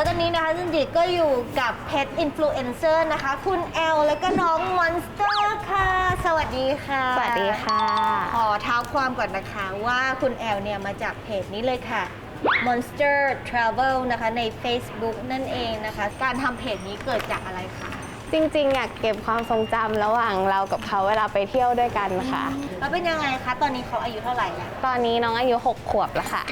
แล้วตอนนี้นะคะจันจิก็อยู่กับเพ t อินฟลูเอนเซอร์นะคะ คุณแอลแล้วก็น้องมอนสเตอร์ค่ะ สวัสดีค่ะ สวัสดีค่ะ ขอเท้าความก่อนนะคะว่าคุณแอลเนี่ยมาจากเพจนี้เลยค่ะ Monster Travel นะคะใน Facebook นั่นเองนะคะ การทำเพจนี้เกิดจากอะไรคะ จริงๆอยากเก็บความทรงจำระหว่างเรากับเขาเวลาไปเที่ยวด้วยกันค่ะ แล้วเป็นยังไงคะ ตอนนี้เขาอายุเท่าไหร่แล้ว ตอนนี้น้องอายุ 6 ขวบแล้วค่ะ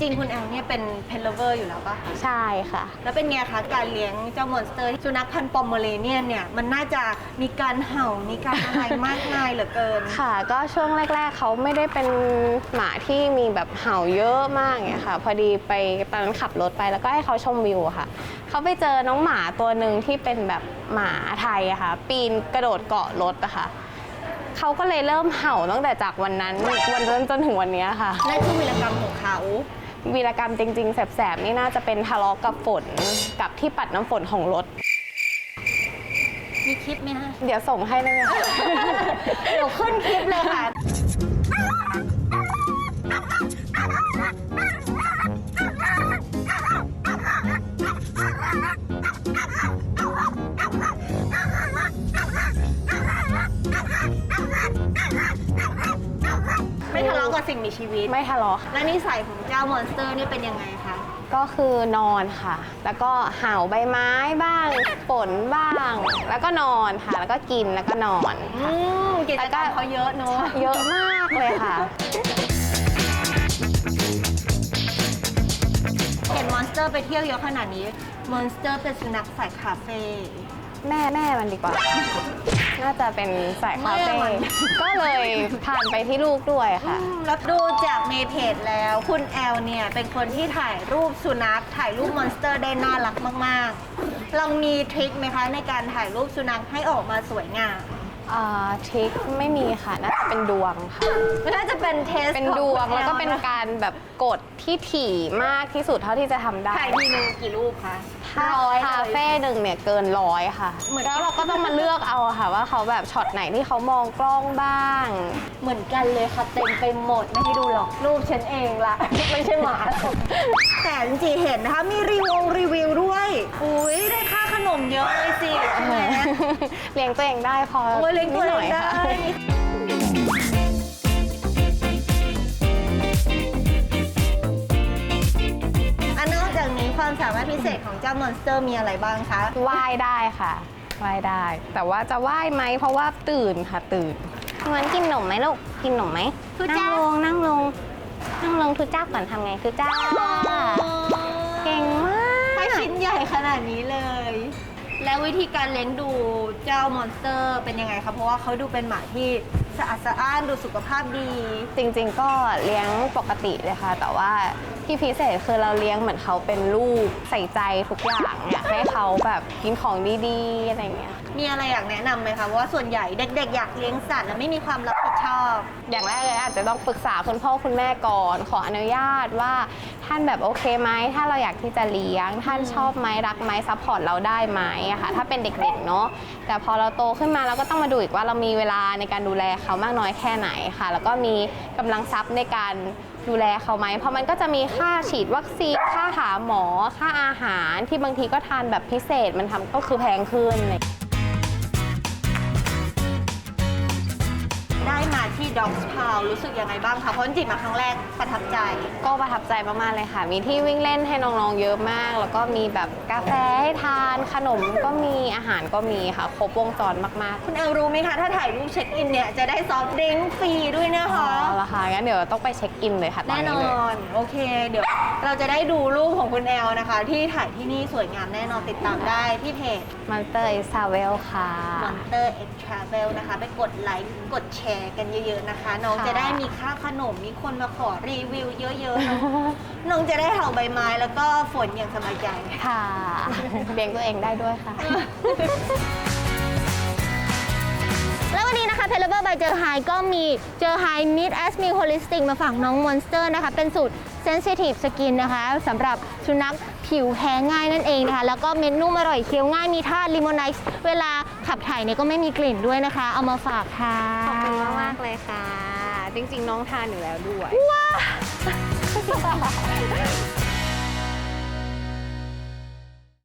จริงๆคุณแอลเนี่ยเป็นเพนเลเวอร์อยู่แล้วปะใช่ค่ะ แล้วเป็นไงคะการเลี้ยงเจ้ามอนสเตอร์สุนัขพันธุ์ปอมเมอเรเนียนเนี่ยมันน่าจะมีการเห่ามีการอะไรมากมายเหลือเกิน ค่ะ ก็ช่วงแรก ๆเขาไม่ได้เป็นหมาที่มีแบบเห่าเยอะมากเนี่ยค่ะ พอดีไปตอนนั้นขับรถไปแล้วก็ให้เขาชมวิวอะค่ะ เขาไปเจอน้องหมาตัวหนึ่งที่เป็นแบบหมาไทยอะค่ะ ปีนกระโดดเกาะรถอะค่ะเขาก็เลยเริ่มเห่าตั้งแต่จากวันนั้นวันจนจนถึงวันเนี้ยค่ะ นั่นคือวีรกรรมของเขา วีรกรรมจริง ๆ แสบๆ นี่น่าจะเป็นทะเลาะกับฝนกับที่ปัดน้ำฝนของรถ มีคลิปไหมคะ เดี๋ยวส่งให้ได้ไหมคะเดี๋ยวขึ้นคลิปเลยค่ะ สิ่งมีชีวิต ไม่ทะเลาะค่ะ และนิสัยของเจ้ามอนสเตอร์นี่เป็นยังไงคะ ก็คือนอนค่ะ แล้วก็เห่าใบไม้บ้างฝนบ้าง แล้วก็นอนค่ะ แล้วก็กินแล้วก็นอนอืมกิจกรรมเขาเยอะเนอะ เยอะมากเลยค่ะ เห็นมอนสเตอร์ไปเที่ยวเยอะขนาดนี้ มอนสเตอร์เป็นสุนัขสายคาเฟ่ แม่แม่มันดีกว่า น่าจะเป็นสายคาเฟ่แม่มัน ก็เลยผ่านไปที่ลูกด้วยค่ะ แล้วดูจากในเพจแล้วคุณแอลเนี่ย เป็นคนที่ถ่ายรูปสุนัขถ่ายรูปมอนสเตอร์ได้น่ารักมากๆลองมีทริคไหมคะ ในการถ่ายรูปสุนัขให้ออกมาสวยงาม อ่าทริคไม่มีค่ะ น่าจะเป็นดวงค่ะน่าจะเป็นเทสเป็นดวงแล้วก็เป็นการแบบกดที่ถี่มากที่สุดเท่าที่จะทำได้ถ่ายทีนึงกี่รูปคะถ้าร้อยคาเลยเฟ่หนึ่งเนี่ยเกินร้อยค่ะเหมือนแล้วเราก็ต้องมาเลือกเอาอะค่ะ ว่าเขาแบบช็อตไหนที่เขามองกล้องบ้าง เหมือนกันเลยค่ะเต็มไปหมดไม่ให้ดูหรอกรูปฉันเองละ ไม่ใช่หมาแต่จริงๆเห็นนะคะ มีรีวงรีวิวด้วย อุ้ยได้ค่าข นมเยอะเลยสิใช่ไหมเลี้ยงตัวเองได้พอโอ้ยเลี้ยงตัวเองได้นิหน่ยค่ะอันนอกจากนี้ความสามารถพิเศษของเจ้ามอนสเตอร์มีอะไรบ้างคะว่ายได้ค่ะว่ายได้ แต่ว่าจะว่ายไหมเพราะว่าตื่นค่ะตื่นเหมือนกินหนมไหมลูกกินหนมไหมทุนั่จ้างลงนั่งลงนั่งลงทุจ้าก่อนทำไงทุจ้าเก่งมาก ให้ชิ้นใหญ่ขนาดนี้เลย แล้ววิธีการเลี้ยงดูเจ้ามอนสเตอร์เป็นยังไงคะเพราะว่าเขาดูเป็นหมาที่สะอาดสะอ้านดูสุขภาพดี จริงๆก็เลี้ยงปกติเลยค่ะ แต่ว่าที่พิเศษคือเราเลี้ยงเหมือนเขาเป็นลูกใส่ใจทุกอย่างอยากให้เขาแบบกินของดีๆอะไรอย่างเงี้ย มีอะไรอยากแนะนำไหมคะเพราะว่าส่วนใหญ่เด็กๆ อยากเลี้ยงสัตว์แล้วไม่มีความรับผิดชอบ อย่างแรกเลยอาจจะต้องปรึกษาคุณพ่อคุณแม่ก่อน ขออนุญาตว่าท่านแบบโอเคไหมถ้าเราอยากที่จะเลี้ยง ท่านชอบไหมรักไหมซัพพอร์ตเราได้ไหมอะค่ะถ้าเป็นเด็กๆเนาะแต่พอเราโตขึ้นมาเราก็ต้องมาดูอีกว่าเรามีเวลาในการดูแลเขามากน้อยแค่ไหนค่ะ แล้วก็มีกำลังทรัพย์ในการ ดูแลเขาไหม เพราะมันก็จะมีค่าฉีดวัคซีน ค่าหาหมอ ค่าอาหารที่บางทีก็ทานแบบพิเศษมันทำก็คือแพงขึ้นไงเลย มาที่ Dogs Pound รู้สึกยังไงบ้างคะเพราะจริงๆมาครั้งแรกประทับใจ ก็ประทับใจมากๆเลยค่ะ มีที่วิ่งเล่นให้น้องๆเยอะมาก แล้วก็มีแบบกาแฟให้ทาน ขนมก็มีอาหารก็มีค่ะ ครบวงจรมากคุณแอลรู้ไหมคะถ้าถ่ายรูปเช็คอินเนี่ยจะได้ซอฟต์ดริงก์ฟรีด้วยนะๆอ๋อคะแล้วค่ะงั้นเดี๋ยวต้องไปเช็คอินเลยค่ะตอนแน่นนี้อเลย น โอเค เดี๋ยวเราจะได้ดูรูปของคุณแอลนะคะ ที่ถ่ายที่นี่สวยงามแน่นอนติดตามได้ที่เพจ มันเตอร์อิซาเวลค่ะ Monster X Travel นะคะ ไปกดไลค์กดแชร์กันเยอะๆนะคะ น้องค่ะ จะได้มีค่าขนมมีคนมาขอรีวิวเยอะๆเนอะน้องจะได้เห่าใบไม้แล้วก็ฝนอย่างสบายใจ ค่ะเลี้ยงตัวเองได้ด้วยค่ะ แล้ววันนี้นะคะเพลเบอร์บายเจอไฮก็มีเจอไฮมิดแอสมิลโฮลิสติกมาฝากน้องมอนสเตอร์นะคะ เป็นสูตรเซนซิทีฟสกินนะคะสำหรับสุนัขผิวแพ้ง่ายนั่นเองนะคะ แล้วก็เม็ดนุ่มอร่อยเคี้ยวง่ายมีธาตุลิโมไนซ์เวลาขับถ่ายเนี่ยก็ไม่มีกลิ่นด้วยนะคะ เอามาฝากค่ะ ขอบคุณมากเลยค่ะ จริงๆ น้องทานอยู่แล้วด้วยว้า